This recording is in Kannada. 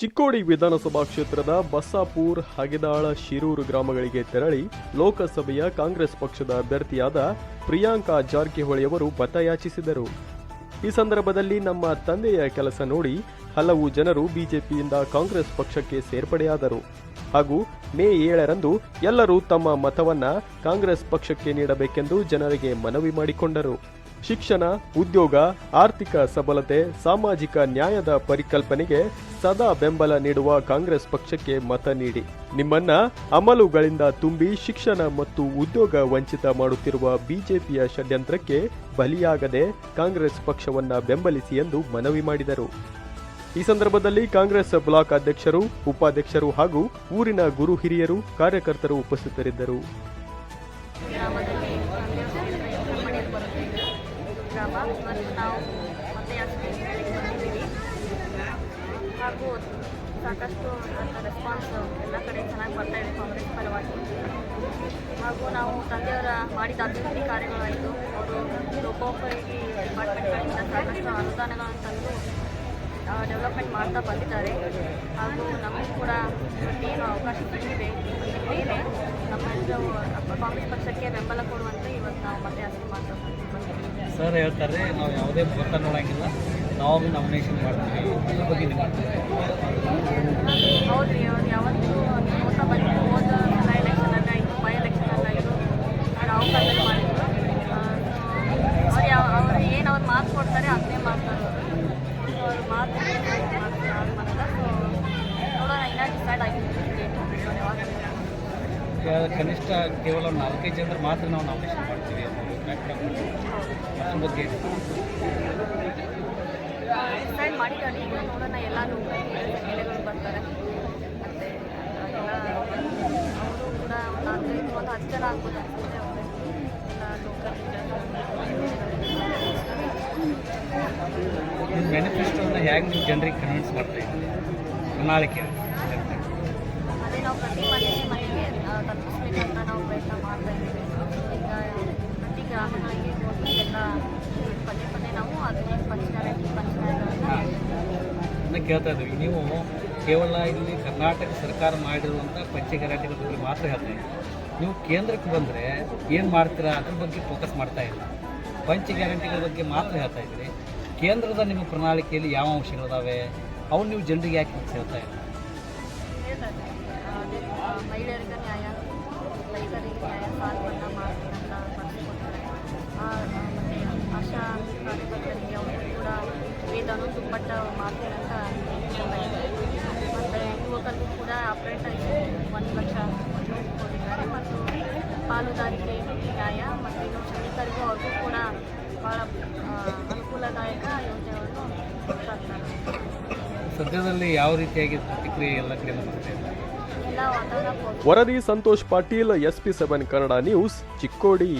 ಚಿಕ್ಕೋಡಿ ವಿಧಾನಸಭಾ ಕ್ಷೇತ್ರದ ಬಸ್ಸಾಪುರ್, ಹಗೆದಾಳ, ಶಿರೂರು ಗ್ರಾಮಗಳಿಗೆ ತೆರಳಿ ಲೋಕಸಭೆಯ ಕಾಂಗ್ರೆಸ್ ಪಕ್ಷದ ಅಭ್ಯರ್ಥಿಯಾದ ಪ್ರಿಯಾಂಕಾ ಜಾರಕಿಹೊಳಿಯವರು ಮತಯಾಚಿಸಿದರು ಈ ಸಂದರ್ಭದಲ್ಲಿ ನಮ್ಮ ತಂದೆಯ ಕೆಲಸ ನೋಡಿ ಹಲವು ಜನರು ಬಿಜೆಪಿಯಿಂದ ಕಾಂಗ್ರೆಸ್ ಪಕ್ಷಕ್ಕೆ ಸೇರ್ಪಡೆಯಾದರು. ಹಾಗೂ ಮೇ ಏಳರಂದು ಎಲ್ಲರೂ ತಮ್ಮ ಮತವನ್ನ ಕಾಂಗ್ರೆಸ್ ಪಕ್ಷಕ್ಕೆ ನೀಡಬೇಕೆಂದು ಜನರಿಗೆ ಮನವಿ ಮಾಡಿಕೊಂಡರು. ಶಿಕ್ಷಣ, ಉದ್ಯೋಗ, ಆರ್ಥಿಕ ಸಬಲತೆ, ಸಾಮಾಜಿಕ ನ್ಯಾಯದ ಪರಿಕಲ್ಪನೆಗೆ ಸದಾ ಬೆಂಬಲ ನೀಡುವ ಕಾಂಗ್ರೆಸ್ ಪಕ್ಷಕ್ಕೆ ಮತ ನೀಡಿ. ನಿಮ್ಮನ್ನ ಅಮಲುಗಳಿಂದ ತುಂಬಿ ಶಿಕ್ಷಣ ಮತ್ತು ಉದ್ಯೋಗ ವಂಚಿತ ಮಾಡುತ್ತಿರುವ ಬಿಜೆಪಿಯ ಷಡ್ಯಂತ್ರಕ್ಕೆ ಬಲಿಯಾಗದೆ ಕಾಂಗ್ರೆಸ್ ಪಕ್ಷವನ್ನ ಬೆಂಬಲಿಸಿ ಎಂದು ಮನವಿ ಮಾಡಿದರು. ಈ ಸಂದರ್ಭದಲ್ಲಿ ಕಾಂಗ್ರೆಸ್ ಬ್ಲಾಕ್ ಅಧ್ಯಕ್ಷರು, ಉಪಾಧ್ಯಕ್ಷರು ಹಾಗೂ ಊರಿನ ಗುರು ಹಿರಿಯರು, ಕಾರ್ಯಕರ್ತರು ಉಪಸ್ಥಿತರಿದ್ದರು. ಗ್ರಾಮ ಇವತ್ತು ನಾವು ಮತ್ತೆ ಬಂದಿದ್ದೀವಿ ಹಾಗೂ ಸಾಕಷ್ಟು ರೆಸ್ಪಾನ್ಸ್ ಎಲ್ಲ ಕಡೆ ಚೆನ್ನಾಗಿ ಬರ್ತಾ ಇದೆ ಕಾಂಗ್ರೆಸ್ ಪರವಾಗಿ. ಹಾಗೂ ನಾವು ತಂದೆಯವರ ಮಾಡಿದ ಅಭಿವೃದ್ಧಿ ಕಾರ್ಯಗಳಾಯಿತು ಅವರು ಲೋಕೋಪಯೋಗಿ ಡಿಪಾರ್ಟ್ಮೆಂಟ್ಗಳಿಂದ ಸಾಕಷ್ಟು ಅನುದಾನಗಳನ್ನು ತಂದು ಡೆವಲಪ್ಮೆಂಟ್ ಮಾಡ್ತಾ ಬಂದಿದ್ದಾರೆ. ಹಾಗೂ ನಮಗೂ ಕೂಡ ಏನು ಅವಕಾಶ ಸಿಕ್ಕಿದೆ ಮೇಲೆ ನಮ್ಮ ಕಾಂಗ್ರೆಸ್ ಪಕ್ಷಕ್ಕೆ ಬೆಂಬಲ ಕೊಡುವಂತೆ ಇವತ್ತು ನಾವು ಮತ್ತೆ ಸರ್ ಹೇಳ್ತಾರೆ, ನಾವು ಯಾವುದೇ ಮುಹೂರ್ತ ನೋಡೋಂಗಿಲ್ಲ ನಾವು ನಾಮಿನೇಷನ್ ಮಾಡ್ತೀವಿ. ಅದ್ರ ಬಗ್ಗೆ ನಿಮ್ಮ ಹೌದು ರೀ ಅವ್ರು ಯಾವತ್ತೂ ಮೋಸ ಬಂದು ಹೋದ ಸಲ ಅಲ್ಲ ಆಯಿತು ಬೈ ಎಲೆಕ್ಷನ್ ಆಯಿತು. ಇದು ಅವ್ರು ಕನಿಷ್ಠ ಕೇವಲ ನಾಲ್ಕೈದು ಜನರು ಮಾತ್ರ ನಾವು ನಾಮಿನೇಷನ್ ಮಾಡ್ತೀವಿ ಅದ್ರ ಬಗ್ಗೆ ಡಿಸೈಡ್ ಮಾಡಿದ್ದಾರೆ. ಈಗ ನೋಡೋಣ ಎಲ್ಲರೂ ಬರ್ತಾರೆ. ಮತ್ತು ಎಲ್ಲ ಅವರು ಕೂಡ ಒಂದು ನಾಲ್ಕೈದು ಒಂದು ಹತ್ತು ಜನ ಆಗ್ಬೋದು ಅನ್ಸುತ್ತೆ. ಅವ್ರು ಎಲ್ಲ ಲೋಕಲ್ ನಿಮ್ಮ ಮ್ಯಾನಿಫೆಸ್ಟೋನ ಹೇಗೆ ನೀವು ಜನರಿಗೆ ಕನ್ವಿನ್ಸ್ ಮಾಡ್ತಾ ಇದ್ದೀವಿ ಪ್ರಣಾಳಿಕೆ. ಅದೇ ನಾವು ಪ್ರತಿ ಮನೆ ಮನೆಗೆ ಆ, ತಲುಪಿಸ್ಬೇಕಂತ ನಾವು ಪ್ರಯತ್ನ ಮಾಡ್ತಾ ಇದ್ದೀವಿ. ಈಗ ಪ್ರತಿ ಗ್ರಾಮಗಳಿಗೆ ಹೋಗಿ ಎಲ್ಲ ಪದೇ ಪದೇ ನಾವು ಅದನ್ನೇ ಪಂಚಕಾರ್ಯ ಪಂಚಕಾರ್ಯಗಳನ್ನು ನಾನು ಕೇಳ್ತಾ ಇದ್ದೀವಿ. ನೀವು ಕೇವಲ ಇಲ್ಲಿ ಕರ್ನಾಟಕ ಸರ್ಕಾರ ಮಾಡಿರುವಂಥ ಪಂಚ ಗ್ಯಾರಂಟಿಗಳ ಬಗ್ಗೆ ಮಾತ್ರ ಹೇಳ್ತಾ ಇದ್ದೀವಿ. ನೀವು ಕೇಂದ್ರಕ್ಕೆ ಬಂದರೆ ಏನು ಮಾಡ್ತೀರಾ ಅದ್ರ ಬಗ್ಗೆ ಫೋಕಸ್ ಮಾಡ್ತಾ ಇಲ್ಲ. ಪಂಚ ಗ್ಯಾರಂಟಿಗಳ ಬಗ್ಗೆ ಮಾತ್ರ ಹೇಳ್ತಾ ಇದ್ದೀರಿ. ಕೇಂದ್ರದ ನಿಮ್ಮ ಪ್ರಣಾಳಿಕೆಯಲ್ಲಿ ಯಾವ ಅಂಶಗಳಿದಾವೆ? ಅವ್ನು ನೀವು ಜನರಿಗೆ ಯಾಕೆ ಹೇಳ್ತಾ ಇಲ್ಲ? ಮಹಿಳೆಯರಿಗೆ ನ್ಯಾಯ ರೈತರಿಗೆ ನ್ಯಾಯ ಸಾಲವನ್ನು ಬರ್ಸಿಕೊಡ್ತಾರೆ ಆ, ಆ, ಮತ್ತೆ ಆಶಾ ಕಾರ್ಯಕರ್ತರಿಗೆ ಅವರು ಕೂಡ ವೇತನ ದುಪ್ಪಟ್ಟ ಮಾಡ್ತೀರಂತ ಮತ್ತು ಯುವಕರಿಗೂ ಕೂಡ ಆಪರೇಟರ್ಗೆ ಒಂದು ಲಕ್ಷ ಕೊಟ್ಟಿದ್ದಾರೆ. ಮತ್ತು ಪಾಲುದಾರಿಕೆ ನ್ಯಾಯ ಮತ್ತು ಇನ್ನು ಶ್ರಮಿಕರಿಗೂ ಅವ್ರಿಗೂ ಕೂಡ ಭಾಳ ಅನುಕೂಲದಾಯಕ ಯೋಜನೆಯನ್ನು ಸದ್ಯದಲ್ಲಿ ಯಾವ ರೀತಿಯಾಗಿ ಪ್ರತಿಕ್ರಿಯೆ ಎಲ್ಲ ಕಡೆ ವರದಿ Santosh Patil SP seven Kannada news Chikkodi.